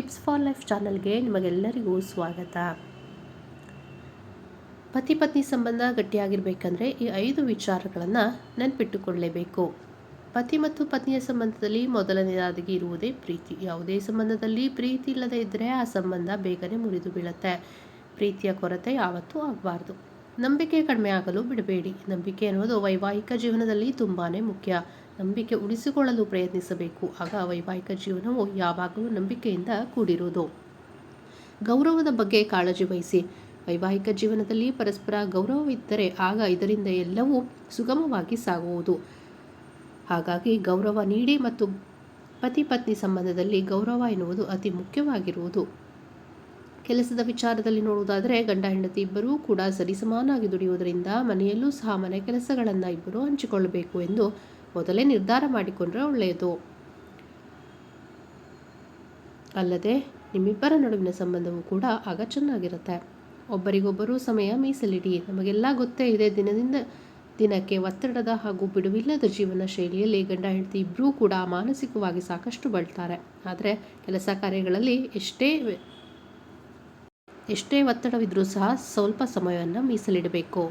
Tips for life ಚಾನಲ್ಗೆ ನಿಮಗೆಲ್ಲರಿಗೂ ಸ್ವಾಗತ. ಪತಿ ಪತ್ನಿ ಸಂಬಂಧ ಗಟ್ಟಿಯಾಗಿರಬೇಕಂದ್ರೆ ಈ ಐದು ವಿಚಾರಗಳನ್ನು ನೆನಪಿಟ್ಟುಕೊಳ್ಳಲೇಬೇಕು ಪತಿ ಮತ್ತು ಪತ್ನಿಯ ಸಂಬಂಧದಲ್ಲಿ ಮೊದಲನೇದಾಗಿ ಇರುವುದೇ ಪ್ರೀತಿ. ಯಾವುದೇ ಸಂಬಂಧದಲ್ಲಿ ಪ್ರೀತಿ ಇಲ್ಲದೆ ಇದ್ದರೆ ಆ ಸಂಬಂಧ ಬೇಗನೆ ಮುರಿದು ಬೀಳುತ್ತೆ. ಪ್ರೀತಿಯ ಕೊರತೆ ಯಾವತ್ತೂ ಆಗಬಾರ್ದು. ನಂಬಿಕೆ ಕಡಿಮೆ ಆಗಲು ಬಿಡಬೇಡಿ. ನಂಬಿಕೆ ಅನ್ನೋದು ವೈವಾಹಿಕ ಜೀವನದಲ್ಲಿ ತುಂಬಾ ಮುಖ್ಯ. ನಂಬಿಕೆ ಉಳಿಸಿಕೊಳ್ಳಲು ಪ್ರಯತ್ನಿಸಬೇಕು. ಆಗ ವೈವಾಹಿಕ ಜೀವನವು ಯಾವಾಗಲೂ ನಂಬಿಕೆಯಿಂದ ಕೂಡಿರುವುದು. ಗೌರವದ ಬಗ್ಗೆ ಕಾಳಜಿ ವಹಿಸಿ. ವೈವಾಹಿಕ ಜೀವನದಲ್ಲಿ ಪರಸ್ಪರ ಗೌರವವಿದ್ದರೆ ಆಗ ಇದರಿಂದ ಎಲ್ಲವೂ ಸುಗಮವಾಗಿ ಸಾಗುವುದು. ಹಾಗಾಗಿ ಗೌರವ ನೀಡಿ ಮತ್ತು ಪತಿ ಪತ್ನಿ ಸಂಬಂಧದಲ್ಲಿ ಗೌರವ ಎನ್ನುವುದು ಅತಿ ಮುಖ್ಯವಾಗಿರುವುದು. ಕೆಲಸದ ವಿಚಾರದಲ್ಲಿ ನೋಡುವುದಾದರೆ ಗಂಡ ಹೆಂಡತಿ ಇಬ್ಬರೂ ಕೂಡ ಸರಿಸಮಾನಾಗಿ ದುಡಿಯುವುದರಿಂದ ಮನೆಯಲ್ಲೂ ಸಹ ಮನೆ ಕೆಲಸಗಳನ್ನು ಇಬ್ಬರು ಹಂಚಿಕೊಳ್ಳಬೇಕು ಎಂದು ಮೊದಲೇ ನಿರ್ಧಾರ ಮಾಡಿಕೊಂಡ್ರೆ ಒಳ್ಳೆಯದು. ಅಲ್ಲದೆ ನಿಮ್ಮಿಬ್ಬರ ನಡುವಿನ ಸಂಬಂಧವೂ ಕೂಡ ಆಗ ಚೆನ್ನಾಗಿರುತ್ತೆ. ಒಬ್ಬರಿಗೊಬ್ಬರು ಸಮಯ ಮೀಸಲಿಡಿ. ನಮಗೆಲ್ಲ ಗೊತ್ತೇ ಇದೆ, ದಿನದಿಂದ ದಿನಕ್ಕೆ ಒತ್ತಡದ ಹಾಗೂ ಬಿಡುವಿಲ್ಲದ ಜೀವನ ಶೈಲಿಯಲ್ಲಿ ಗಂಡ ಹೆಂಡತಿ ಇಬ್ಬರೂ ಕೂಡ ಮಾನಸಿಕವಾಗಿ ಸಾಕಷ್ಟು ಬಳ್ತಾರೆ. ಆದರೆ ಕೆಲಸ ಕಾರ್ಯಗಳಲ್ಲಿ ಎಷ್ಟೇ ಎಷ್ಟೇ ಒತ್ತಡವಿದ್ರೂ ಸಹ ಸ್ವಲ್ಪ ಸಮಯವನ್ನು ಮೀಸಲಿಡಬೇಕು.